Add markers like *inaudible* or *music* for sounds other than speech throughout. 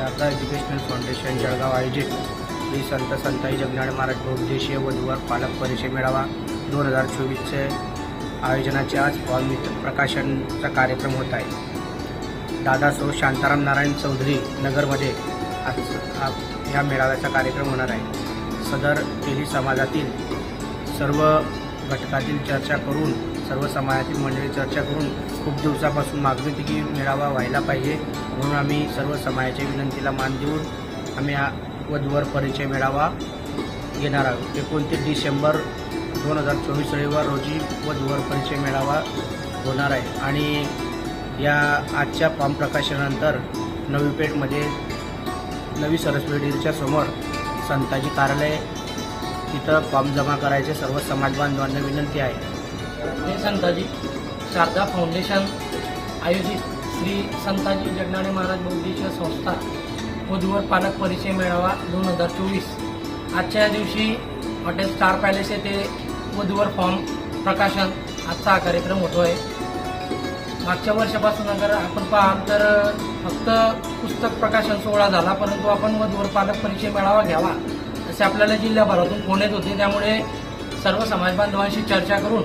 Sharda educational foundation Jalgaon आयोजित. श्री संत संताई जगनाड महाराज बहुउद्देशीय वधूवर पालक परिचय मेळावा दोन हजार चोवीसचे आयोजनाचे आज मित्र प्रकाशनचा कार्यक्रम होत आहे. दादा सो शांताराम नारायण चौधरी नगरमध्ये आज ह्या या मेळाव्याचा कार्यक्रम होणार आहे. सदर तेली समाजातील सर्व घटकातील चर्चा करून सर्व समाजातील मंडळी चर्चा करून खूप दिवसापासून मागणी होती की मेळावा व्हायला पाहिजे. म्हणून आम्ही सर्व समाजाच्या विनंतीला मान देऊन आम्ही हा वधूवर परिचय मेळावा घेणार आहोत. एकोणतीस डिसेंबर दोन हजार चोवीस रविवार रोजी वधूवर परिचय मेळावा होणार आहे. आणि या आजच्या फॉर्म प्रकाशनानंतर नवी पेठमध्ये नवी सरस्वतीच्या समोर संताजी कार्यालय तिथं फॉर्म जमा करायचे सर्व समाज बांधवांना विनंती आहे. संताजी. शारदा फाउंडेशन आयोजित श्री संताजी जगनाडे महाराज बौद्धिक संस्था वधूवर पालक परिचय मेळावा दोन हजार चोवीस. आजच्या दिवशी हॉटेल स्टार पॅलेस येथे वधूवर फॉर्म प्रकाशन आजचा हा कार्यक्रम होतो आहे मागच्या वर्षापासून अगर आपण पाहाल तर फक्त पुस्तक प्रकाशन सोहळा झाला परंतु आपण वधूवर पालक परिचय मेळावा घ्यावा असे आपल्याला जिल्ह्याभरातून फोन येत होते. त्यामुळे सर्व समाजबांधवांशी चर्चा करून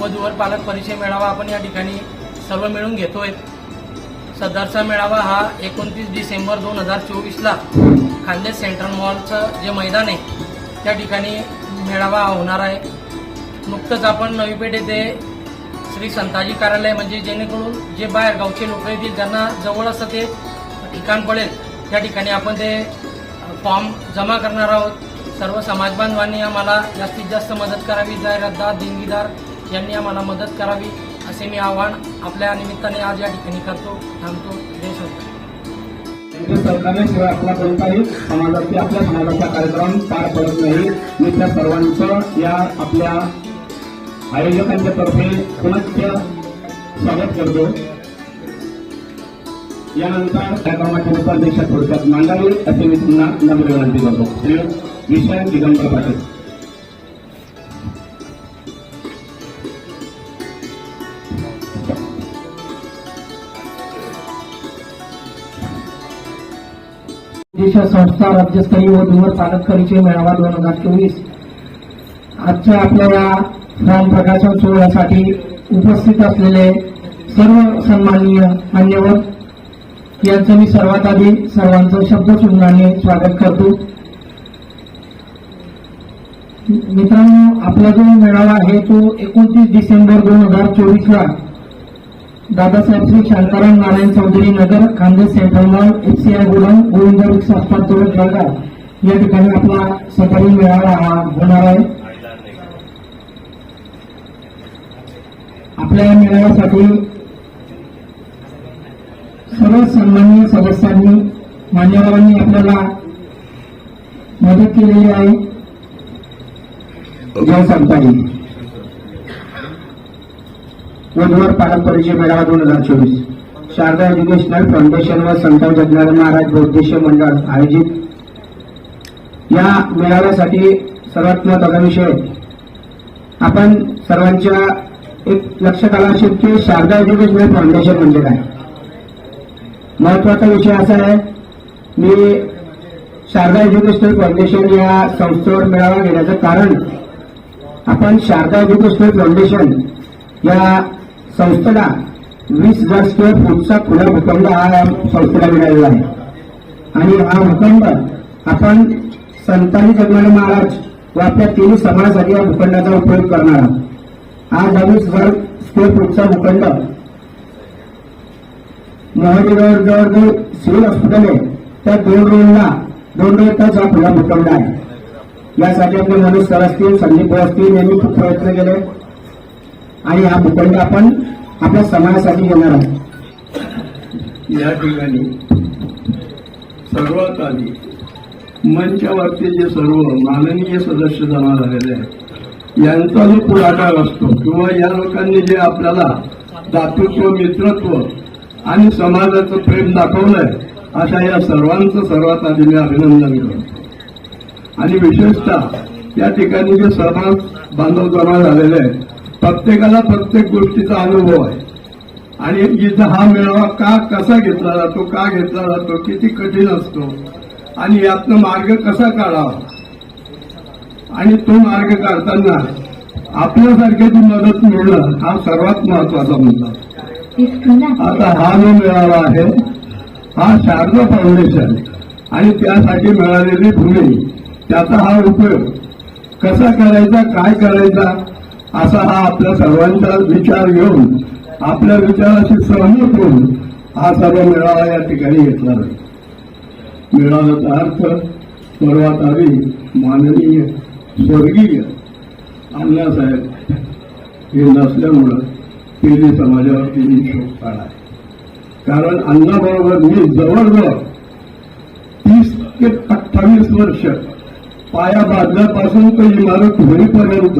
वधूवर पालक परिचय मेळावा आपण या ठिकाणी सर्व मिळून घेतोय. सदरचा मेळावा हा एकोणतीस डिसेंबर दोन हजार चोवीसला खानदेश सेंट्रल मॉलचं जे मैदान आहे त्या ठिकाणी मेळावा होणार आहे. नुकतंच आपण नवी पेठ येथे श्री संताजी कार्यालय म्हणजे जेणेकरून जे बाहेर गावचे लोक येतील ज्यांना जवळ असं ते ठिकाण पडेल त्या ठिकाणी आपण ते फॉर्म जमा करणार आहोत. सर्व समाज बांधवांनी आम्हाला जास्तीत जास्त मदत करावी. जाहिरातदार देणगीदार यांनी आम्हाला मदत करावी असे मी आव्हान आपल्या निमित्ताने आज या ठिकाणी करतो थांबतो. जय संत केंद्र सरकारने आपला कोणताही समाजाची आपल्या समाजाचा कार्यक्रम पार पडत नाही. मी त्या सर्वांचं या आपल्या आयोजकांच्या तर्फे पुनश्च स्वागत करतो. यानंतर कार्यक्रमाचे उपाध्यक्ष थोडक्यात मांडावे असे मी पुन्हा नम्र विनंती करतो. श्री विषय दिगंबर पाटील. संस्था राज्यस्तरीय व धुवर पालक परिचय मेळावा दोन हजार चोवीस. आजच्या आपल्या या फॉर्म प्रकाशन सोहळ्यासाठी उपस्थित असलेले सर्व सन्माननीय मान्यवर यांचं मी सर्वात आधी सर्वांचं शब्दचूर्णाने स्वागत करतो. मित्रांनो आपला जो मेळावा आहे तो एकोणतीस डिसेंबर दोन हजार चोवीसला Dadasaheb Shri Shantaram Narayan Chaudhari Nagar Khandesh central mall FCI godown Govind वृक्ष जवळ जळगाव या ठिकाणी आपला सकाळी मेळावा हा होणार आहे. आपल्या या मेळाव्यासाठी सर्व सन्माननीय सदस्यांनी मान्यवरांनी आपल्याला मदत केलेली आहे. जय संताजी वधूवर पारंपरिक मेळावा दोन हजार चोवीस. शारदा एज्युकेशनल फाउंडेशन व संत जगनाथ महाराज बौद्धिष्य मंडळ आयोजित. या मेळाव्यासाठी सर्वात महत्त्वाचा विषय. आपण सर्वांच्या एक लक्षात आला असेल की शारदा एज्युकेशनल फाउंडेशन म्हणजे काय? महत्त्वाचा विषय असा आहे मी शारदा एज्युकेशनल फाउंडेशन या संस्थेवर मेळावा घेण्याचं कारण आपण शारदा एज्युकेशनल फाउंडेशन या संस्थेला वीस हजार स्क्वेअर फूटचा खुला भूखंड हा या संस्थेला मिळालेला आहे. आणि हा भूखंड आपण संतांनी जगणारे महाराज व आपल्या तिन्ही समाजासाठी या भूखंडाचा उपयोग करणार आहोत. आज हा वीस हजार स्क्वेअर फूटचा भूखंड मोहरीवर जवळ जे सिव्हिल हॉस्पिटल आहे. त्या दोन रोडला दोन रोड तास हा खुला मुक्कामला आहे. यासाठी आपले मनोज सर असतील संदीप असतील यांनी खूप प्रयत्न केले. आणि हा भूखंड आपण आपल्या समाजासाठी घेणार आहोत. या ठिकाणी सर्वात आधी मंचावरती जे सर्व माननीय सदस्य जमा झालेले आहेत यांचा जो पुढाकार असतो किंवा या लोकांनी जे आपल्याला दातृत्व मित्रत्व आणि समाजाचं प्रेम दाखवलंय अशा या सर्वांचं सर्वात आधी मी अभिनंदन करतो. आणि विशेषतः या ठिकाणी जे समाज बांधव जमा झालेले आहेत प्रत्येकाला प्रत्येक गोष्टीचा अनुभव आहे. आणि इथं हा मेळावा का कसा घेतला जातो का घेतला जातो किती कठीण असतो आणि यातनं मार्ग कसा काढावा? आणि तो मार्ग काढताना आपल्यासारख्याची मदत मिळणं हा सर्वात महत्त्वाचा मुद्दा. आता हा जो मेळावा आहे हा शारदा फाउंडेशन आणि त्यासाठी मिळालेली भूमी त्याचा हा उपयोग कसा करायचा काय करायचा असा हा आपल्या सर्वांचा विचार घेऊन आपल्या विचाराशी सहमत होऊन हा सर्व मेळावा या ठिकाणी घेतला जाईल मेळाव्याचा अर्थ सर्वात आधी माननीय स्वर्गीय अण्णासाहेब हे नसल्यामुळं पेली समाजावरती मी शोक काढा. आहे कारण अण्णाबरोबर मी जवळजवळ तीस ते अठ्ठावीस वर्ष पाया बांधल्यापासून तो इमारत होईपर्यंत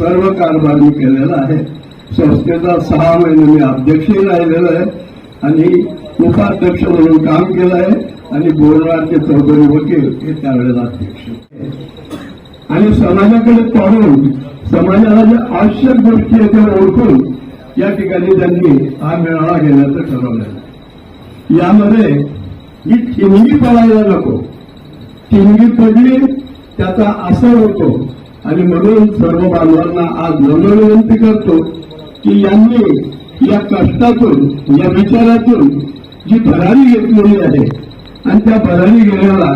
सर्व कारभार मी केलेला आहे. संस्थेचा सहा महिने मी अध्यक्षही राहिलेलो आहे आणि उपाध्यक्ष म्हणून काम केलं आहे आणि बोलणारचे चौधरी वकील हे त्यावेळेला अध्यक्ष आणि समाजाकडे पाहून समाजाला ज्या आवश्यक गोष्टी आहेत त्या ओळखून या ठिकाणी त्यांनी हा मेळावा घेण्याचं ठरवलं यामध्ये ही ठिणगी पडायला नको. ठिणगी पडली त्याचा असर होतो. आणि म्हणून सर्व बांधवांना आज मनोविनंती करतो की यांनी या कष्टातून या विचारातून जी भरारी घेतलेली आहे आणि त्या भरारी घेण्याला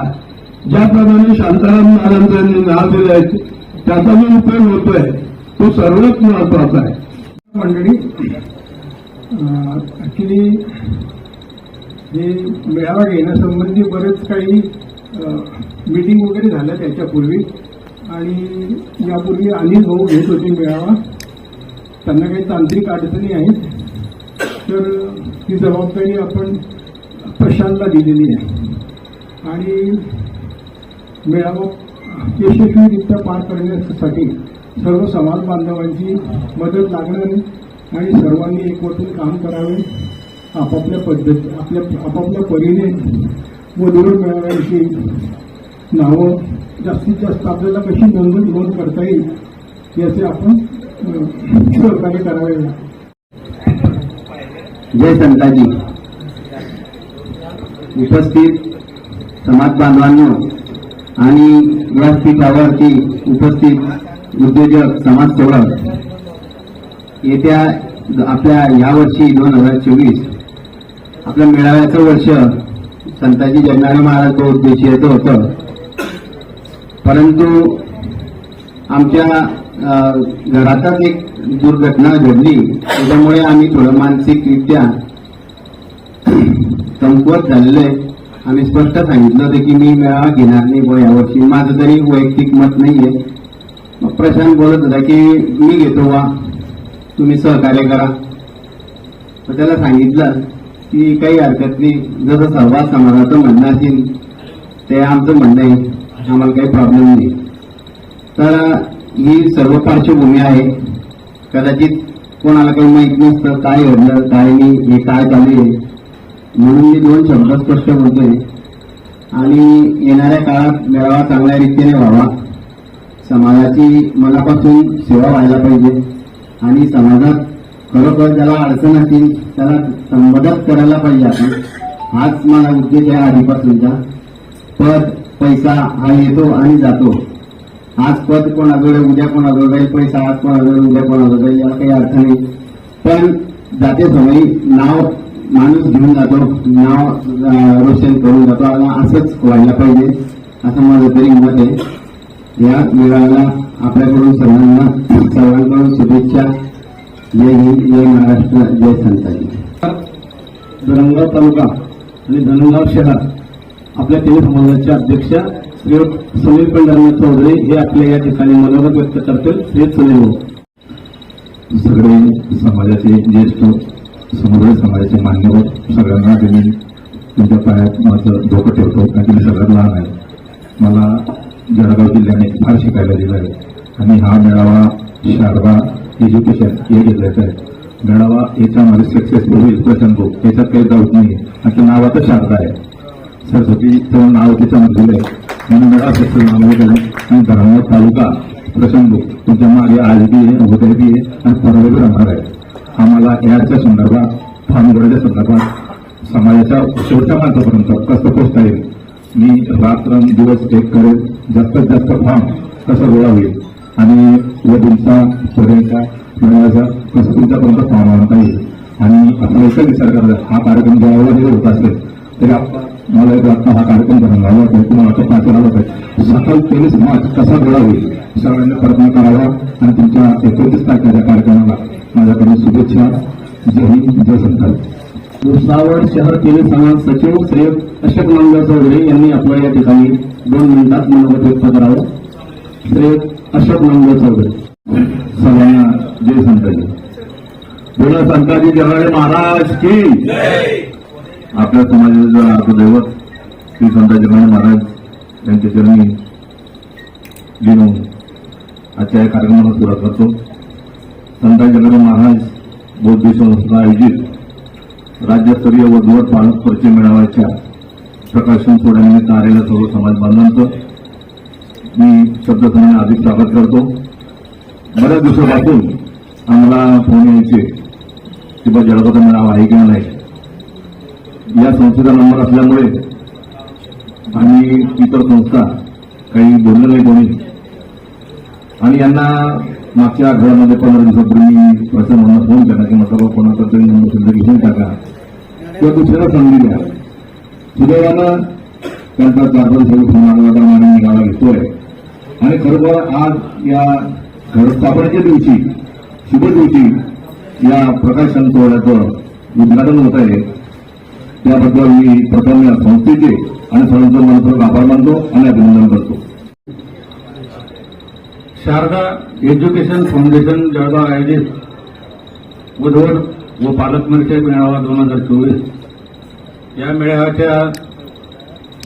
ज्याप्रमाणे शांताराम महाराजांनी नाव दिलं आहे त्याचा जो उपयोग होतोय तो सर्वच महत्त्वाचा आहे. मंडळी ऍक्च्युली हे मेळावा घेण्यासंबंधी बरेच काही मीटिंग वगैरे झाल्या त्याच्यापूर्वी. आणि यापूर्वी अनिल भाऊ घेत होते मेळावा. त्यांना काही तांत्रिक अडचणी आहेत. तर ही जबाबदारी आपण प्रशांतला दिलेली आहे. आणि मेळावा यशस्वीरित्या पार करण्यासाठी सर्व समाज बांधवांची मदत लागणार आहे आणि सर्वांनी एकवटून काम करावे. आपापल्या पद्धती आपल्या आपापल्या परीने वधूवर मेळाव्यांची नावं जास्तीत जास्त आपल्याला कशी नोंदणी नोंद करता येईल याचे आपण सहकार्य करावे जय संताजी. उपस्थित समाज बांधवांनो आणि व्यासपीठावरती उपस्थित उद्योजक समाजसेवक येत्या आपल्या यावर्षी दोन हजार चोवीस आपल्या मेळाव्याचं वर्ष संताजी जगनारायण महाराज येतं होतं. परंतु आमच्या घरातच एक दुर्घटना घडली. त्याच्यामुळे आम्ही थोडं मानसिकरित्या *clears throat* कमकुवत झालेलं आहे. आम्ही स्पष्ट सांगितलं होतं की मी मेळावा घेणार नाही बुवा यावर्षी. माझं तरी वैयक्तिक मत नाहीये. मग प्रशांत बोलत होता की मी घेतो वा तुम्ही सहकार्य करा. मग त्याला सांगितलं की काही हरकत नाही. जसं सहवास समाजाचं म्हणणं असेल ते आमचं म्हणणं आहे. आम्हाला काही प्रॉब्लेम नाही. तर ही सर्व पार्श्वभूमी आहे. कदाचित कोणाला काही माहीत नसतं काय घडलं काय नाही हे काय चालू आहे. म्हणून मी दोन शब्द स्पष्ट बोलतोय. आणि येणाऱ्या काळात मेळावा चांगल्या रीतीने व्हावा. समाजाची मनापासून सेवा व्हायला पाहिजे. आणि समाजात खरोखर ज्याला अडचण असतील त्याला मदत करायला पाहिजे आपण. हाच माझा उद्देश आहे आधीपासूनचा. पण पैसा हा येतो आणि जातो. आज पद कोणाकडे उद्या कोणाजवळ जाईल पैसा आज कोणाजवळ उद्या कोणाजवळ जाईल याला काही अर्थ नाही. पण जाते समयी नाव माणूस घेऊन जातो नाव रोशन करून जातो. आणि असंच व्हायला पाहिजे असं माझं तरी मत आहे. या मेळाव्याला आपल्याकडून सर्वांना सर्वांकडून शुभेच्छा. जय हिंद जय महाराष्ट्र जय संताजी. धरणगाव तालुका आणि धरणगाव शहर. आपल्या तेली समाजाचे अध्यक्ष श्री सुनील पंढरनाथ चौधरी हे आपल्या या ठिकाणी मनोगत व्यक्त करतील. श्री सुनील सगळे समाजाचे ज्येष्ठ समुद्र समाजाचे मान्यवर सगळ्यांना त्यांनी तुमच्या पायात माझं धोकं ठेवतो कारण तुम्ही मी सगळ्यात लहान आहे. मला जळगाव जिल्ह्याने फार शिकायला दिलं आहे. आणि हा मेळावा शारदा एज्युकेशन हे घेतल्याचं आहे. मेळावा याच्यामध्ये सक्सेसफुल होईल प्रसंग याच्यात काही डाऊट नाही आणि ते नाव आता शारदा आहे. सरस्वती तेव्हा नाव त्याच्यामध्ये आहे म्हणून मेळावा सक्सेस नाव केलं आणि धर्मवड तालुका प्रसंग तुमच्या मागे आज बी आहे उद्या बी आहे आणि परवा राहणार आहे. आम्हाला याच्या संदर्भात फार्मगडच्या संदर्भात समाजाच्या शेवटच्या माणसापर्यंत कसं पोचता येईल? मी रात्र दिवस एक करेल जास्तीत जास्त फार्म कसं गोळा होईल? आणि वधूंचा पर्यंतचा मेळाव्याचा कसं तुमच्यापर्यंत फॉर्म आणता येईल? आणि आपण एकच विचार करायचा हा कार्यक्रम जेव्हा होत असेल तरी आपण मला एक वाटतं हा कार्यक्रम करायला हवा होता तुम्हाला पाच आला पाहिजे सकल तेली समाज कसा गोळा होईल सगळ्यांनी प्रयत्न करावा आणि तुमच्या एकोणतीस तारखेच्या कार्यक्रमाला माझ्याकडून शुभेच्छा. जय हिंद जय संताल भुसावळ शहर तेली समाज सचिव श्री अशोक मंगळ चौधरी यांनी आपल्या या ठिकाणी दोन मिनिटात मनोगत व्यक्त करावं. श्री अशोक मंगळ चौधरी. सर्वांना जय संताजी बोला संताजी जगाडे महाराज की आपल्या समाजाचं अर्थदैवत श्री संत जगनाथ महाराज यांच्या चरणी घेऊन आजच्या या कार्यक्रमाला सुरुवात करतो. संत जगनाथ महाराज बौद्ध संस्था आयोजित राज्यस्तरीय वधूवर पालक परिचय मेळाव्याच्या प्रकाशन सोहळ्यानिमित्त आलेल्या सर्व समाज बांधवांचं मी शब्दसंख्या अधिक स्वागत करतो. बऱ्याच दिवसापासून आम्हाला फोन यायचे की बा जळगावचा मेळावा आहे किंवा नाही? या संस्थेचा नंबर असल्यामुळे आणि इतर संस्था काही बोललं नाही कोणी आणि यांना मागच्या आठवड्यामध्ये पंधरा दिवसापूर्वी प्रसन्न म्हणून फोन केला की म्हटलं कोणाचा तरी नंबर सुद्धा घेऊन टाका. किंवा दुसऱ्याला संधी द्या. सुदैवानं त्यांचा चार पाच दिवस फोन आला आणि निघाला घेतोय. आणि खरोखर आज या घरस्थापनेच्या दिवशी शुभ दिवशी या प्रकाशन सोहळ्याचं उद्घाटन होत आहे त्याबद्दल मी प्रथम या संस्थेचे आणि सर्वांचं मनपूर्वक आभार मानतो आणि अभिनंदन करतो. शारदा एज्युकेशन फाउंडेशन जळगाव आयोजित बुधवार व पालकमंत्री मेळावा दोन हजार चोवीस. या मेळाव्याच्या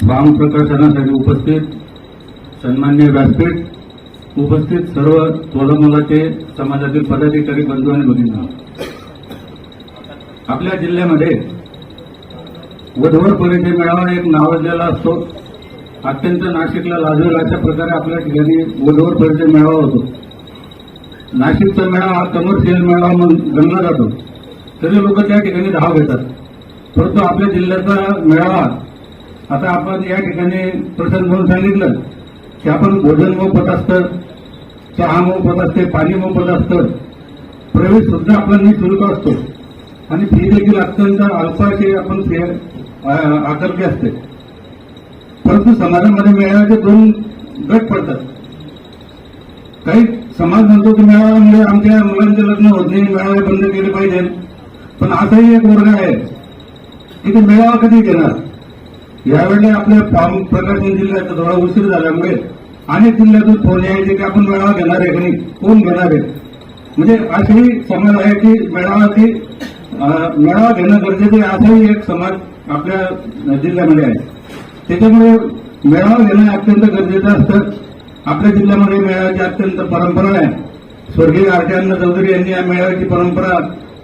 फॉर्म प्रकाशनासाठी उपस्थित सन्मान्य व्यासपीठ उपस्थित सर्व तोलमोलाचे समाजातील पदाधिकारी बंधू आणि भगिनी आपल्या जिल्ह्यामध्ये वधवर परिचय मेळावा एक नावाजलेला असतो. अत्यंत नाशिकला लाजवेल अशा प्रकारे आपल्या ठिकाणी वधवर परिचय मेळावा होतो. नाशिकचा मेळावा हा कमर्शियल मेळावा म्हणून गणला जातो. तरी लोक त्या ठिकाणी धाव घेतात. परंतु आपल्या जिल्ह्याचा मेळावा आता आपण या ठिकाणी प्रसन्न म्हणून सांगितलं की आपण भोजन मोफत असतं चहा मोफत असते पाणी मोफत असतं. प्रवेश सुद्धा आपला शुल्क असतो. आणि फी देखील अत्यंत अल्पाचे आपण आकर्षी असते. परंतु समाजामध्ये मेळाव्याचे दोन गट पडतात. काही समाज म्हणतो की मेळाव्यामुळे आमच्या मुलांचे लग्न होत नाही मेळावे बंद केले पाहिजे. पण असाही एक वर्ग आहे. की ते मेळावा कधी घेणार? यावेळी आपल्या फॉर्म प्रकाशन जिल्ह्याचा थोडा उशीर झाल्यामुळे अनेक जिल्ह्यातून फोन यायचे की आपण मेळावा घेणार आहे की कोण घेणार आहे? म्हणजे असेही समाज आहे की मेळावा की मेळावा घेणं गरजेचं आहे. असाही एक समाज आपल्या जिल्ह्यामध्ये आहे. त्याच्यामुळे मेळावा घेणं अत्यंत गरजेचं असतं. आपल्या जिल्ह्यामध्ये मेळाव्याची अत्यंत परंपरा आहे. स्वर्गीय आरटीअन्न चौधरी यांनी या मेळाव्याची परंपरा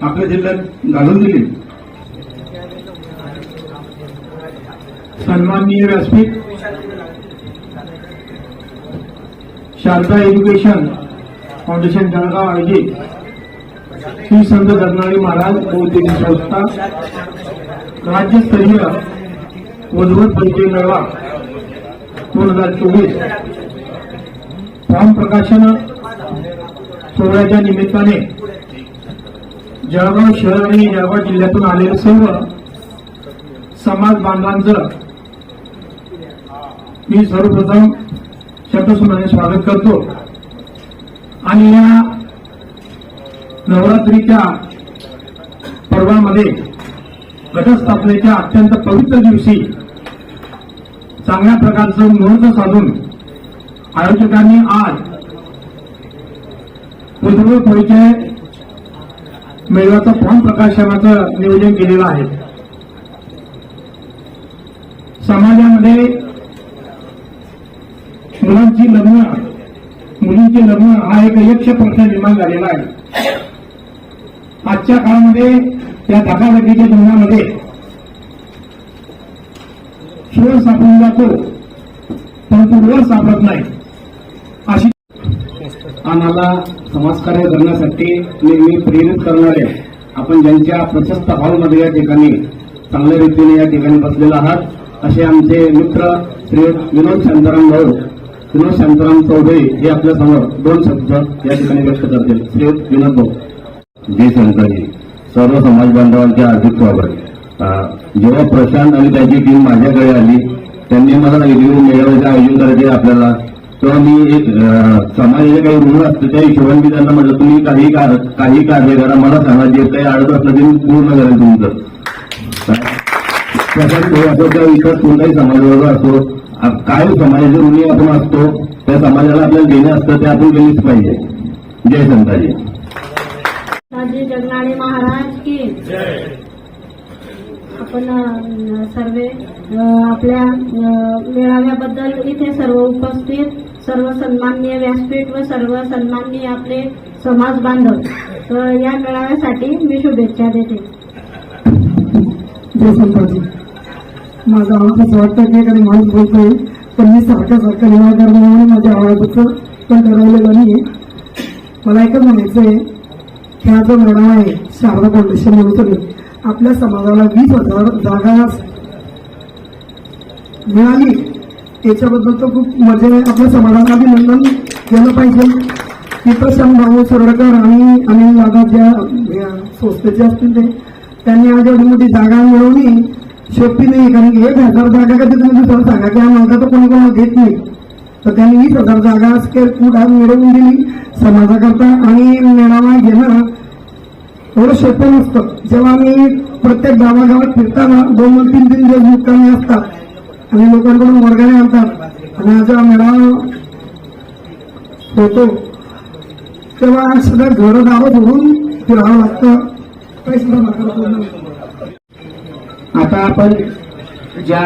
आपल्या जिल्ह्यात घालून दिली. सन्माननीय व्यासपीठ शारदा एज्युकेशन फाउंडेशन जळगाव आयोजित श्री संत धर्नाळी महाराज बौद्धिक संस्था राज्यस्तरीय वधूवर परिचय मेळावा. दोन हजार चोवीस. फॉर्म प्रकाशन सोहळ्याच्या निमित्ताने जळगाव शहर आणि जळगाव जिल्ह्यातून आलेले सर्व समाज बांधवांचं मी सर्वप्रथम शब्दसुमाने स्वागत करतो. आणि या नवरात्रीच्या पर्वामध्ये घटस्थापनेच्या अत्यंत पवित्र दिवशी चांगल्या प्रकारचं मुहूर्त साधून आयोजकांनी आज उद्भव परिचय मेळाव्याचं फॉर्म प्रकाशनाचं नियोजन केलेलं आहे. समाजामध्ये मुलांची लग्न मुलींचे लग्न हा एक यक्ष प्रश्न निर्माण झालेला आहे. आजच्या काळामध्ये या धकाधकीच्या जीवनामध्ये शोध सापडून जातो परंतु वर सापडत नाही. अशी आम्हाला समाजकार्य करण्यासाठी नेहमी प्रेरित करणारे आपण ज्यांच्या प्रशस्त हॉलमध्ये या ठिकाणी चांगल्या रीतीने या ठिकाणी बसलेला आहात असे आमचे मित्र श्री विनोद शांताराम भाऊ विनोद शांताराम चौधरी हे आपल्यासमोर दोन शब्द या ठिकाणी व्यक्त करतील. श्री विनोद भाऊ. जय शंकरजी सर्व समाज बांधवांचे हार्दिक स्वागत. जेव्हा प्रशांत आणि त्याची टीम माझ्याकडे आली त्यांनी मला सांगितलं मेळाव्याचं आयोजन करायचे आपल्याला. तेव्हा मी एक समाजाचे काही रूल असते त्या हिशोबाने मी त्यांना म्हटलं तुम्ही काही काही कार्य करा मला सांगा जे काही अडत असलं ते मी पूर्ण करेल तुमचं. प्रशांत असो त्या इतर कोणताही समाजावर असो काय समाजाचे ऋणी आपण असतो त्या समाजाला आपल्याला देणे असतं ते आपण केलीच पाहिजे. जय संताजी. जगनाडे महाराज की आपण सर्वे आपल्या मेळाव्याबद्दल इथे सर्व उपस्थित सर्व सन्माननीय व्यासपीठ व सर्व सन्माननीय आपले समाज बांधव तर या मेळाव्यासाठी मी शुभेच्छा देते. जय संताजी. माझा आवाज असं वाटतं की एखादी माणूस बोलतोय पण मी सारखं सारखं निराकार म्हणून माझ्या आवाजाचं पण ठरवलेलं नाही मला एकच म्हणायचंय की हा जो मेळावा आहे शारदा फाउंडेशन म्हणून आपल्या समाजाला वीस हजार जागा मिळाली. याच्याबद्दल तर खूप म्हणजे आपल्या समाजाला अभिनंदन केलं पाहिजे. की प्रशांत भाऊ सरडकर आणि अनिल दादा ज्या संस्थेचे असतील ते त्यांनी आज एवढी मोठी जागा मिळवली. शेवटी नाही कारण की एक हजार जागा कधी तुम्ही दुसरं सांगा की आम्हाला तर कोणी कोणाला घेत नाही. तर त्यांनी वीस हजार जागा स्केअर फूट आज मिळवून दिली. समाजाकरता आणि मेळावा घेणं एवढं सोपं नसतं जेव्हा आम्ही प्रत्येक गावागावात फिरताना दोन दोन तीन तीन दिवस मुक्कामी असतात. आणि लोकांकडून वर्गाने आणतात. आणि आज हा मेळावा होतो. तेव्हा सगळ्या घरं गावं सोडून फिरावं लागतं. काही सुद्धा आता आपण ज्या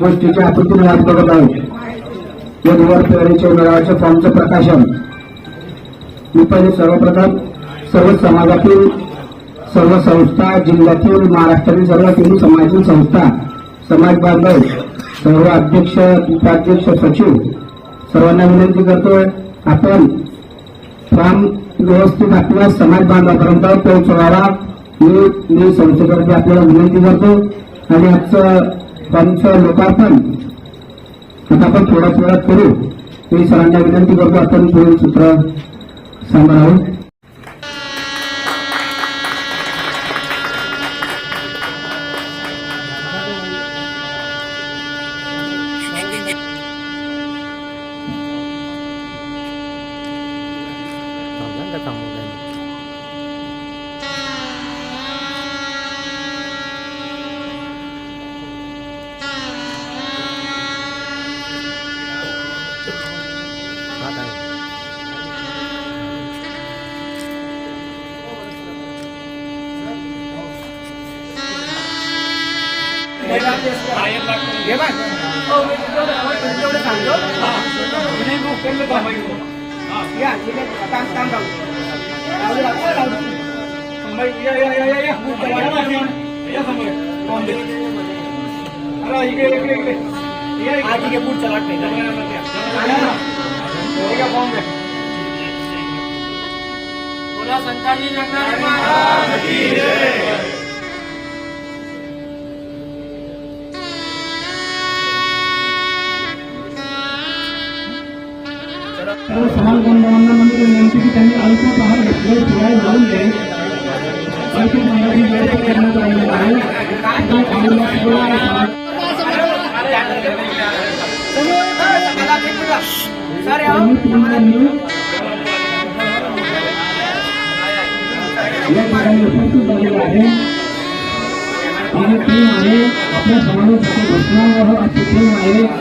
गोष्टीची आकृतीने वाद करत आहोत वधूवर फेरीच्या मेळाव्याच्या फॉर्मचं प्रकाशन मी पहिले सर्वप्रथम सर्व समाजातील सर्व संस्था जिल्ह्यातील महाराष्ट्रातील सर्व तिन्ही समाजातील संस्था समाज बांधव सर्व अध्यक्ष उपाध्यक्ष सचिव सर्वांना विनंती करतोय आपण फॉर्म व्यवस्थित आपल्या समाज बांधवापर्यंत पोहोचवावा. मी मी संस्थेतर्फे आपल्याला विनंती करतो. आणि आजचं फॉर्मचं लोकार्पण आता आपण थोड्याच वेळात करू. मी सरांना विनंती करतो आपण पुढील सूत्र सांभाळावं की त्यांनी अल्प आहार घेतले फिरायला जाऊन दे अल्प आहाराची व्यवस्था करण्यात आलेली आहे तो आलेला सगळा त्यांनी पूर्णांनी या. ठिकाणी उपस्थित आपल्या समाजासाठी घोषणावर अशी टीम आहे